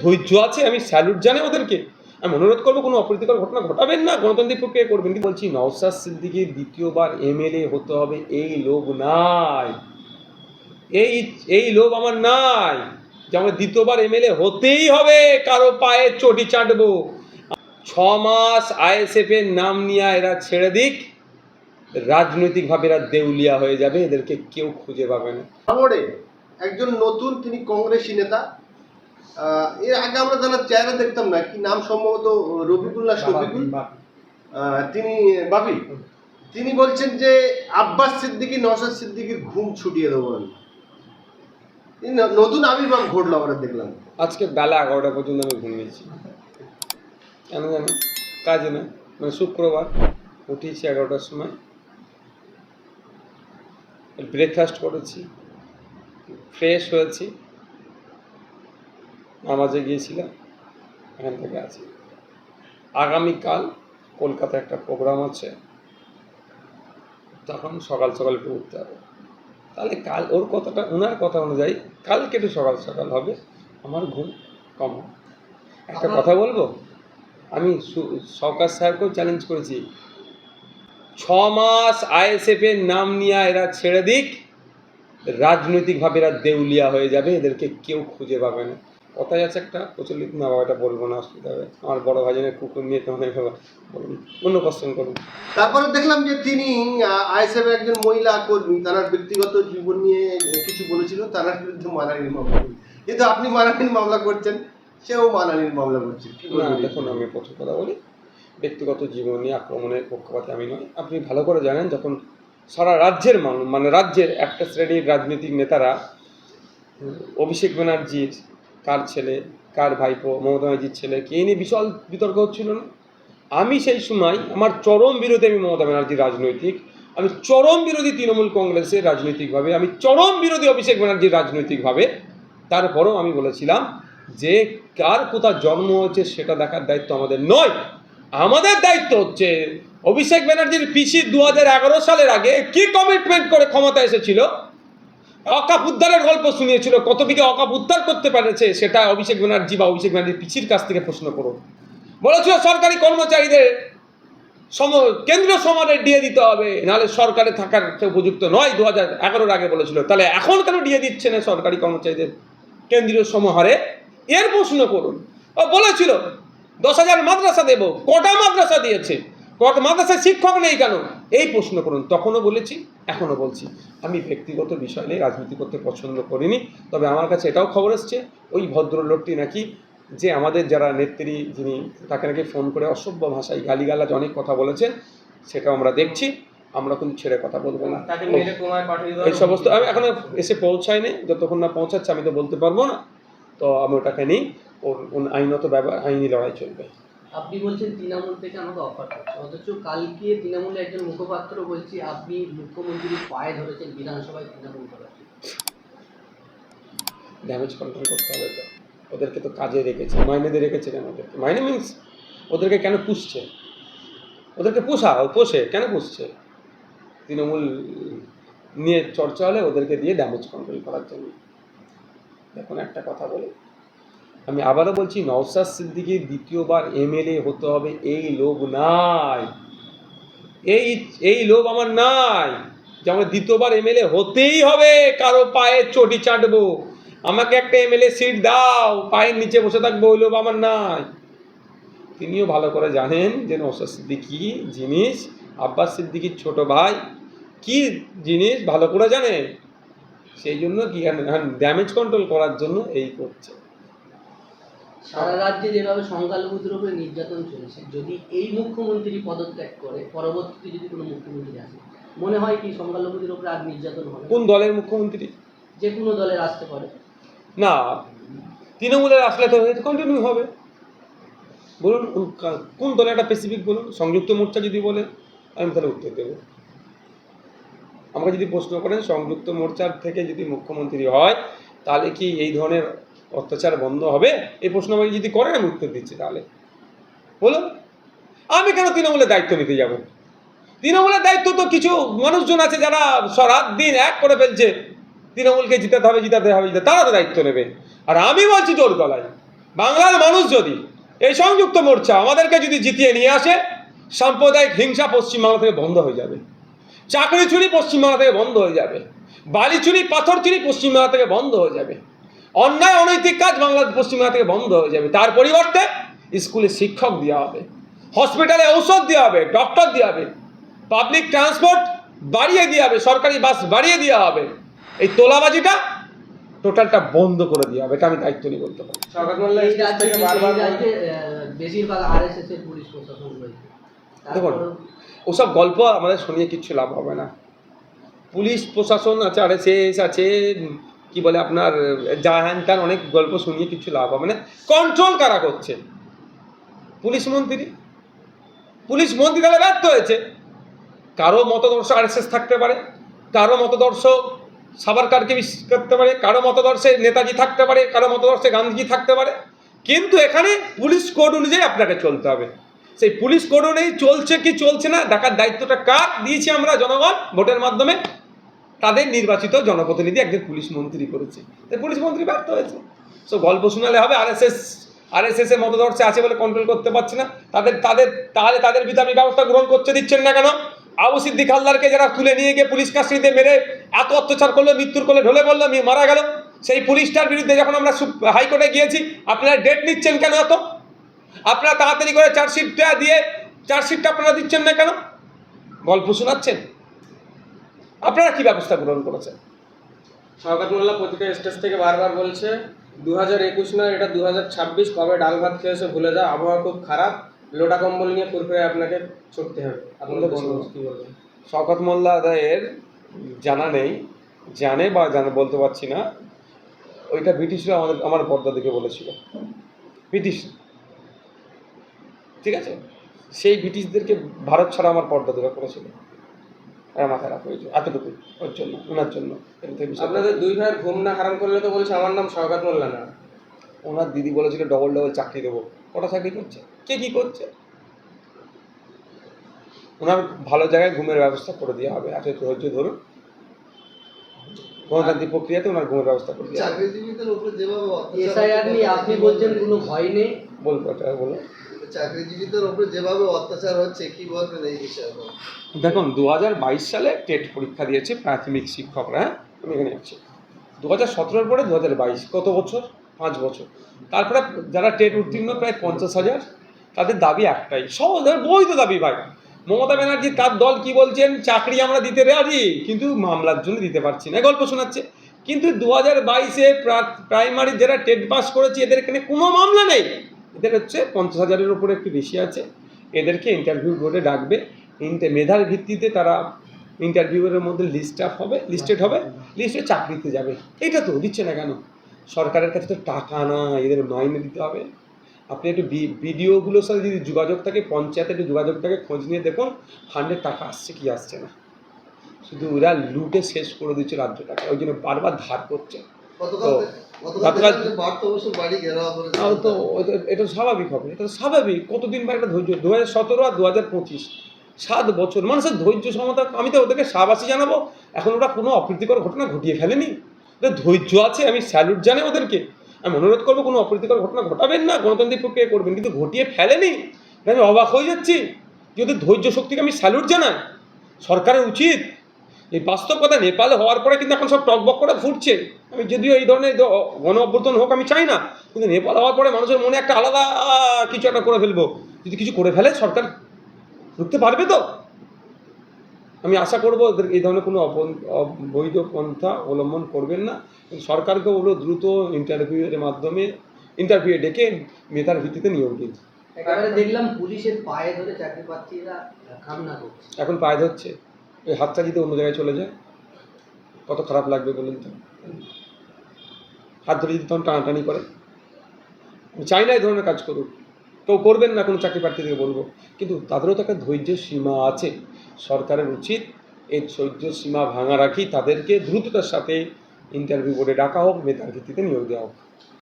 ধৈর্য আছে, আমি স্যালুট জানাই ওদেরকে। আমি অনুরোধ করব, কোনো অপ্রীতিকর ঘটনা ঘটাবেন না, গণতান্ত্রিক প্রক্রিয়া করবেন। কিন্তু বলছি নওসাদ সিদ্দিকির দ্বিতীয়বার এমএলএ হতে হবে, এই লোভ নাই। এই এই লোভ আমার নাই, যে আমার দ্বিতীয়বার এমএলএ হতেই হবে, কারও পায়ে চটি চাটবো। ছ মাস আইএসএফ এর নাম নিয়ে এরা ছেড়ে দিক, রাজনৈতিকভাবে এরা দেউলিয়া হয়ে যাবে, এদেরকে কেউ খুঁজে পাবে না। একজন নতুন, তিনি কংগ্রেসী নেতা এর আগে আমরা জানার চেহারা দেখতাম না কি নাম সম্ভবত রবিকুল্লাহ শফিকুল? তিনি বাবি? তিনি বলছেন যে আব্বাস সিদ্দিকী নওশাদ সিদ্দিকীর ঘুম ছুটিয়ে দেবো আমি। নতুন আবির্ভাব ঘটলো আমরা দেখলাম। আজকে বেলা এগারোটা পর্যন্ত আমি ঘুমিয়েছি কেন জানি? কাজে না মানে শুক্রবার উঠেছি এগারোটার সময়। ব্রেকফাস্ট করেছি। ফ্রেশ হয়েছি। নামাজে গিয়েছিলাম এখান থেকে আছি। আগামীকাল কলকাতায় একটা প্রোগ্রাম আছে তখন সকাল সকাল একটু উঠতে হবে। তাহলে কাল ওর কথাটা ওনার কথা অনুযায়ী কালকে একটু সকাল সকাল হবে আমার ঘুম কম একটা কথা বলব? আমি সরকার সাহেবকেও চ্যালেঞ্জ করেছি। ছ মাস আইএসএফ এর নাম নিয়ে এরা ছেড়ে দিক রাজনৈতিকভাবে এরা দেউলিয়া হয়ে যাবে এদেরকে কেউ খুঁজে পাবে না। কথাই আছে একটা প্রচলিত না বাবা এটা বলব না অসুবিধা হবে। আমার বড় ভাজনের কুকুর নিয়ে এভাবে বলুন অন্য কোশ্চেন করুন। তারপরে দেখলাম যে তিনি আইএসএফ একজন মহিলা কর্মী তার ব্যক্তিগত জীবন নিয়ে কিছু বলেছিল তার বিরুদ্ধে মানহানির মামলা। কিন্তু আপনি মানহানির মামলা করছেন সেও মানহানির মামলা করছে না দেখুন আমি প্রথম কথা বলি ব্যক্তিগত জীবন নিয়ে আক্রমণের পক্ষপাতে আমি নয় আপনি ভালো করে জানেন যখন সারা রাজ্যের মানুষ মানে রাজ্যের একটা শ্রেণির রাজনৈতিক নেতারা অভিষেক ব্যানার্জির কার ছেলে, কার ভাইপো, মমতা ব্যানার্জির ছেলে, কে নিয়ে বিশাল বিতর্ক হচ্ছিল না? আমি সেই সময় আমার চরম বিরোধী আমি মমতা ব্যানার্জির রাজনৈতিক, আমি চরম বিরোধী তৃণমূল কংগ্রেসের রাজনৈতিকভাবে, আমি চরম বিরোধী অভিষেক ব্যানার্জির রাজনৈতিকভাবে, তারপরও আমি বলেছিলাম যে কার কোথাও জন্ম হয়েছে সেটা দেখার দায়িত্ব আমাদের নয়। আমাদের দায়িত্ব হচ্ছে অভিষেক ব্যানার্জির পিসি দু সালের আগে কি কমিটমেন্ট করে ক্ষমতা এসেছিল অকাপ উদ্ধারের গল্প শুনিয়েছিল। কত বিঘে অকাপ উদ্ধার করতে পেরেছে সেটা অভিষেক ব্যানার্জি বা অভিষেক ব্যানার্জির পিছির কাছ থেকে প্রশ্ন করুন। বলেছিল, সরকারি কর্মচারীদের সম কেন্দ্রীয় সমানে ডিএ দিতে হবে, নাহলে সরকারে থাকার উপযুক্ত নয় দু হাজার এগারোর আগে বলেছিল। তাহলে এখন কেন ডিএ দিচ্ছে না সরকারি কর্মচারীদের কেন্দ্রীয় সমহারে? এর প্রশ্ন করুন। ও বলেছিল, দশ হাজার মাদ্রাসা দেব, কটা মাদ্রাসা দিয়েছে? কটা, মাদ্রাসায় শিক্ষক নেই কেন? এই প্রশ্ন করুন তখনও বলেছি এখনও বলছি। আমি ব্যক্তিগত বিষয় নিয়ে রাজনীতি করতে পছন্দ করিনি তবে আমার কাছে এটাও খবর এসছে ওই ভদ্রলোকটি নাকি যে আমাদের যারা নেত্রী যিনি তাকে নাকি ফোন করে অসভ্য ভাষায় গালিগালাজ অনেক কথা বলেছেন সেটাও আমরা দেখছি আমরা কিন্তু ছেড়ে কথা বলব না। এই সমস্ত আমি এখনও এসে পৌঁছায়নি যতক্ষণ না পৌঁছাচ্ছে আমি তো বলতে পারব না তো আমি ওটাকে নিই ওর ওর আইনত ব্যবহার আইনি লড়াই চলবে। আপনি বলছেন তৃণমূল থেকে আমাকে অফার করছে। অথচ কালকে তৃণমূলের একজন মুখপাত্র বলছি, আপনি মুখ্যমন্ত্রীর পায়ে ধরেছেন, বিধানসভায় তৃণমূল করার ড্যামেজ কন্ট্রোল করতে হবে তো। ওদেরকে তো কাজে রেখেছে মাইনেদের রেখেছে কেন ওদেরকে? মাইনে মিনস ওদেরকে কেন পুষছে? ওদেরকে পোষা পোষে, কেন পুষছে? তৃণমূল নিয়ে চর্চা হলে ওদেরকে দিয়ে ড্যামেজ কন্ট্রোল করার জন্য। দেখুন একটা কথা বলি। আমি আবারও বলছি নওসাদ সিদ্দিকির দ্বিতীয়বার এমএলএ হতে হবে। এই লোভ নাই। এই এই লোভ আমার নাই যে আমার দ্বিতীয়বার এমএলএ হতেই হবে। কারও পায়ে চটি চাটবো। আমাকে একটা এমএলএ সিট দাও। পায়ের নিচে বসে থাকব, ওই লোভ আমার নাই। তিনিও ভালো করে জানেন যে নৌসাদ সিদ্দিকি জিনিস, আব্বাস সিদ্দিকির ছোট ভাই, কি জিনিস ভালো করে জানে? সেই জন্য কি ড্যামেজ কন্ট্রোল করার জন্য এই করছে। সারা রাজ্যে যেভাবে সংখ্যালঘুদের উপরে নির্যাতন চলছে যদি এই মুখ্যমন্ত্রী পদত্যাগ করে পরবর্তীতে যদি কোনো মুখ্যমন্ত্রী আসে মনে হয় কি সংখ্যালঘুদের উপরে আর নির্যাতন হবে কোন দলের মুখ্যমন্ত্রী? যে কোনো দলের আসতে পারে। না তৃণমূলের আসলে তো কন্টিনিউ হবে। বলুন কোন দলে একটা স্পেসিফিক বলুন সংযুক্ত মোর্চা যদি বলে আমি তাহলে উত্তর দেবো। আমাকে যদি প্রশ্ন করেন সংযুক্ত মোর্চার থেকে যদি মুখ্যমন্ত্রী হয় তাহলে কি এই ধরনের অত্যাচার বন্ধ হবে? এই প্রশ্ন আমাকে যদি করেন আমি উত্তর দিচ্ছি তাহলে। বলুন। আমি কেন তৃণমূলের দায়িত্ব নিতে যাব? তৃণমূলের দায়িত্ব তো কিছু মানুষজন আছে যারা স- রাত দিন এক করে ফেলছে। তৃণমূলকে জিতাতে হবে জিতাতে হবে, জিতাতে তারা তো দায়িত্ব নেবে। আর আমি বলছি জোর গলায়, বাংলার মানুষ যদি এই সংযুক্ত মোর্চা আমাদেরকে যদি জিতিয়ে নিয়ে আসে, সাম্প্রদায়িক হিংসা পশ্চিমবাংলা থেকে বন্ধ হয়ে যাবে। চাকরি চুরি পশ্চিমবাংলা থেকে বন্ধ হয়ে যাবে। বালি চুরি পাথর চুরি পশ্চিমবাংলা থেকে বন্ধ হয়ে যাবে। অন্যায় অনৈতিক কাজ বাংলা পশ্চিমবাংলা থেকে বন্ধ হয়ে যাবে। তার পরিবর্তে স্কুলে শিক্ষক দেওয়া হবে হসপিটালে ঔষধ দেওয়া হবে ডক্টর দেওয়া হবে পাবলিক ট্রান্সপোর্ট বাড়িয়ে দেওয়া হবে সরকারি বাস বাড়িয়ে দেওয়া হবে। এই তোলাবাজিটা টোটালটা বন্ধ করে দেওয়া হবে এটা আমি দায়িত্ব নিয়ে বলতে পারি। দেখুন ওসব গল্প আমাদের শুনিয়ে কিচ্ছু লাভ হবে না। পুলিশ প্রশাসন আছে আর এস আছে কি বলে আপনার যা হ্যান ত্যান অনেক গল্প শুনিয়ে কিছু লাভ হবে না। কন্ট্রোল কারা করছে? পুলিশ মন্ত্রী? পুলিশ মন্ত্রী তাহলে ব্যর্থ হয়েছে। কারও মতদর্শ আর থাকতে পারে, কারও মতদর্শ সাবারকারকে বিশ্বাস করতে পারে, কারও মতদর্শে নেতাজি থাকতে পারে, কারও মতদর্শে গান্ধীজি থাকতে পারে। কিন্তু এখানে পুলিশ কোড অনুযায়ী আপনাকে চলতে হবে। সেই পুলিশ কোড অনুযায়ী চলছে কি চলছে না, দেখার দায়িত্বটা কার? দিয়েছি আমরা জনগণ ভোটের মাধ্যমে। তাদের নির্বাচিত জনপ্রতিনিধি একজন পুলিশ মন্ত্রী করেছে। তাই পুলিশ মন্ত্রী ব্যর্থ হয়েছে। সো গল্প শোনালে হবে R S R S S এর মতদর্শে আছে বলে কন্ট্রোল করতে পারছে না। তাদের তাদের, তাহলে তাদের আপনি ব্যবস্থা গ্রহণ করতে দিচ্ছেন না কেন? আবু সিদ্দিক হালদারকে যারা তুলে নিয়ে গিয়ে পুলিশ কাস্টডিতে মেরে এত অত্যাচার করল, মৃত্যুর করলে ঢলে পড়ল মারা গেল, সেই পুলিশটার বিরুদ্ধে যখন আমরা হাইকোর্টে গিয়েছি, আপনারা ডেট নিচ্ছেন কেন এত? আপনারা তাড়াতাড়ি করে চার্জশিটটা দিয়ে চার্জশিটটা আপনারা দিচ্ছেন না কেন? গল্প শোনাচ্ছেন? আপনারা কি ব্যবস্থা গ্রহণ করেছেন? শওকত মোল্লা প্রতিটা স্টেজ থেকে বারবার বলছে দু হাজার একুশ নয় এটা দু হাজার ছাব্বিশ কবে ডাল ভাত খেয়েছে ভুলে যাও আবহাওয়া খুব খারাপ লোটা কম্বল নিয়ে ফুরফুরে আপনাকে ছুটতে হবে। আপনাদের কি বলবেন? শওকত মোল্লা আদায়ের জানা নেই জানে বা জানে বলতে পারছি না। ওইটা ব্রিটিশরা আমাদের আমার পর্দা দেখে বলেছিল। ব্রিটিশ। ঠিক আছে? সেই ব্রিটিশদেরকে ভারত ছাড়া আমার পর্দা দেওয়া করেছিল রাখা হয়েছে এতটুকু ওর জন্য ওনার জন্য আপনাদের দুই ভাইয়ের ঘুম না হারাম করলে তো বলছে আমার নাম শওকত মোল্লা না। ওনার দিদি বলেছিল ডবল ডবল চাকরি দেবো। কটা চাকরি করছে। কে কি করছে? ওনার ভালো জায়গায় ঘুমের ব্যবস্থা করে দেওয়া হবে। এত ধৈর্য ধরুন। গণতান্ত্রিক প্রক্রিয়াতে ওনার ঘুমের ব্যবস্থা করে দেওয়া হবে। আপনি বলছেন কোনো ভয় নেই? বলব এটা বলো চাকরিজীবীদের উপর যেভাবে অত্যাচার হচ্ছে, কি বলবেন এই বিষয়ে দেখুন দু হাজার বাইশ সালে টেট পরীক্ষা দিয়েছে প্রাথমিক শিক্ষকরা হ্যাঁ? আমি এখানে আছি। দু হাজার সতেরোর পরে দু হাজার বাইশ, কত বছর? পাঁচ বছর। তারপরে যারা টেট উত্তীর্ণ, প্রায় পঞ্চাশ হাজার। তাদের দাবি একটাই সহজ বৈধ দাবি ভাই। মমতা ব্যানার্জি তার দল কি বলছেন? চাকরি আমরা দিতে রাজি, কিন্তু মামলার জন্য দিতে পারছি না। গল্প শোনাচ্ছে। কিন্তু দু হাজার বাইশে প্রাইমারি যারা টেট পাস করেছে, এদের এখানে কোনো মামলা নেই। এদের হচ্ছে পঞ্চাশ হাজারের উপরে একটু বেশি আছে। এদেরকে ইন্টারভিউ বোর্ডে ডাকবে। মেধার ভিত্তিতে তারা ইন্টারভিউয়ের মধ্যে লিস্ট আপ হবে লিস্টেড হবে লিস্টে চাকরিতে যাবে। এটা তো দিচ্ছে না কেন? সরকারের কাছে তো টাকা না এদের মাইনে দিতে হবে। আপনি একটু বিডিওগুলোর সাথে যদি যোগাযোগ থাকে পঞ্চায়েতে একটু যোগাযোগ থাকে খোঁজ নিয়ে দেখুন ফান্ডের টাকা আসছে কি আসছে না। শুধু ওরা লুটে শেষ করে দিচ্ছে রাজ্যটাকে ওই জন্য বারবার ধার করছে। তো, গতকাল তো এটা স্বাভাবিক হবে। এটা স্বাভাবিক। কতদিন বা একটা ধৈর্য দু হাজার সতেরো আর দু হাজার পঁচিশ। সাত বছর। মানুষের ধৈর্য সমতা আমি তো ওদেরকে সাবাসী জানাব। এখন ওরা কোনো অপ্রীতিকর ঘটনা ঘটিয়ে ফেলেনি। ধৈর্য আছে আমি স্যালুট জানাই ওদেরকে। আমি অনুরোধ করব কোনো অপ্রীতিকর ঘটনা ঘটাবেন না গণতান্ত্রিক প্রক্রিয়া করবেন কিন্তু ঘটিয়ে ফেলেনি। আমি অবাক হয়ে যাচ্ছি যে ওদের ধৈর্য শক্তিকে আমি স্যালুট জানাই। সরকারের উচিত এই বাস্তব কথা নেপালে হওয়ার পরে কিন্তু এখন সব টকবক করে ফুটছে। আমি যদিও এই ধরনের গণ অভ্যর্থন হোক আমি চাই না কিন্তু নেপাল হওয়ার পরে মানুষের মনে একটা আলাদা কিছু একটা করে ফেলব। যদি কিছু করে ফেলে সরকার ঢুকতে পারবে তো? আমি আশা করব এই ধরনের কোনো অবৈধ পন্থা অবলম্বন করবেন না। সরকারকে বলব দ্রুত ইন্টারভিউয়ের মাধ্যমে ইন্টারভিউ ডেকে মেধার ভিত্তিতে নিয়োগ দিন। দেখলাম পুলিশের পায়ে ধরে চাকরি প্রার্থীরা এখন পায়ে ধরছে। ওই হাতটা যদি অন্য জায়গায় চলে যায়, কত খারাপ লাগবে বলুন তো? হাত ধরে যদি তখন টানাটানি করে। আমি চাই না এই ধরনের কাজ করুক। কেউ করবেন না কোনো চাকরি প্রার্থীদেরকে বলব। কিন্তু তাদেরও তো একটা ধৈর্যের সীমা আছে। সরকারের উচিত এই ধৈর্য সীমা ভাঙা রাখি, তাদেরকে দ্রুততার সাথে ইন্টারভিউ বোর্ডে ডাকা হোক মেধার ভিত্তিতে নিয়োগ দেওয়া হোক।